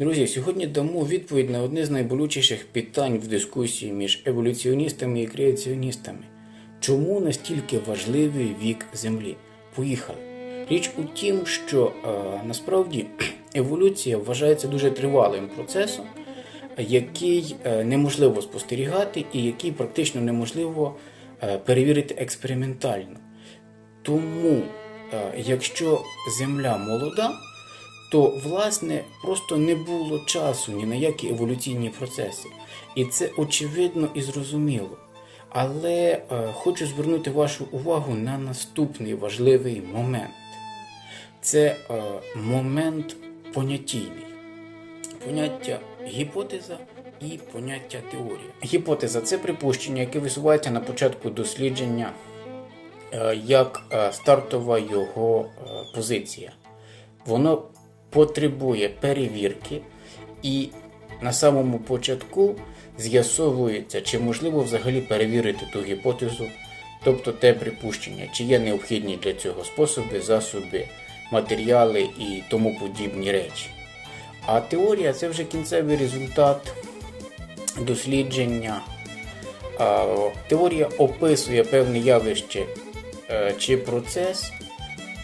Друзі, сьогодні дамо відповідь на одне з найболючіших питань в дискусії між еволюціоністами і креаціоністами. Чому настільки важливий вік Землі? Поїхали. Річ у тім, що е, насправді еволюція вважається дуже тривалим процесом, який е, неможливо спостерігати і який практично неможливо е, перевірити експериментально. Тому, е, якщо Земля молода, то власне просто не було часу ні на які еволюційні процеси. І це очевидно і зрозуміло. Але е, хочу звернути вашу увагу на наступний важливий момент. Це е, момент поняттійний. Поняття гіпотеза і поняття теорія. Гіпотеза це припущення, яке висувається на початку дослідження е, як е, стартова його е, позиція. Воно потребує перевірки, і на самому початку з'ясовується, чи можливо взагалі перевірити ту гіпотезу, тобто те припущення, чи є необхідні для цього способи, засоби, матеріали і тому подібні речі. А теорія це вже кінцевий результат дослідження. Теорія описує певне явище е, чи процес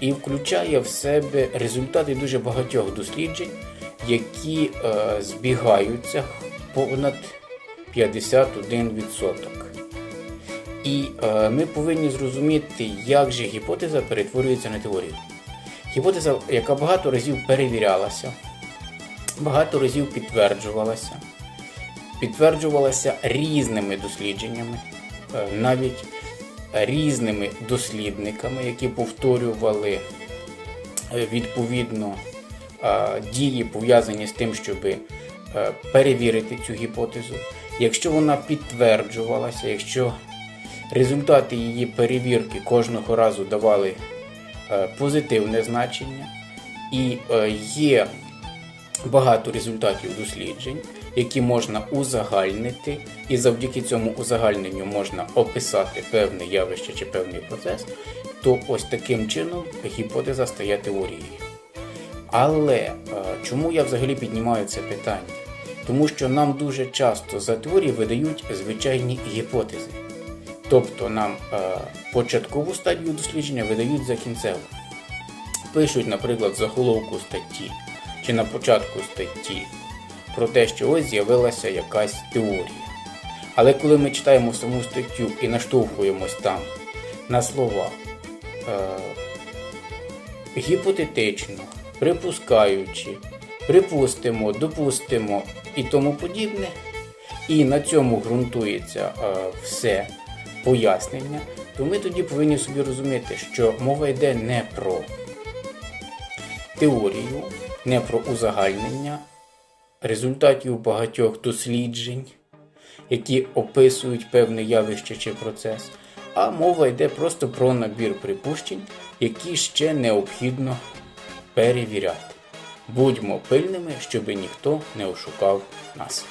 і включає в себе результати дуже багатьох досліджень, які е, збігаються понад 51%. І е, ми повинні зрозуміти, як же гіпотеза перетворюється на теорію. Гіпотеза, яка багато разів перевірялася, багато разів підтверджувалася, підтверджувалася різними дослідженнями, е, навіть різними дослідниками, які повторювали е, відповідно е, дії, пов'язані з тим, щоб перевірити цю гіпотезу. Якщо вона підтверджувалася, якщо результати її перевірки кожного разу давали е, позитивне значення, і е, є багато результатів досліджень, які можна узагальнити, і завдяки цьому узагальненню можна описати певне явище чи певний процес, то ось таким чином гіпотеза стає теорією. Але е, чому я взагалі піднімаю це питання? Тому що нам дуже часто за теорії видають звичайні гіпотези. Тобто нам е, початкову стадію дослідження видають за кінцеву. Пишуть, наприклад, заголовку статті чи на початку статті про те, що ось з'явилася якась теорія. Але коли ми читаємо саму статтю і наштовхуємось там на слова е, гіпотетично, припускаючи, припустимо, допустимо і тому подібне, і на цьому ґрунтується е, все пояснення, то ми тоді повинні собі розуміти, що мова йде не про теорію, не про узагальнення результатів багатьох досліджень, які описують певне явище чи процес, а мова йде просто про набір припущень, які ще необхідно перевіряти. Будьмо пильними, щоб ніхто не ошукав нас.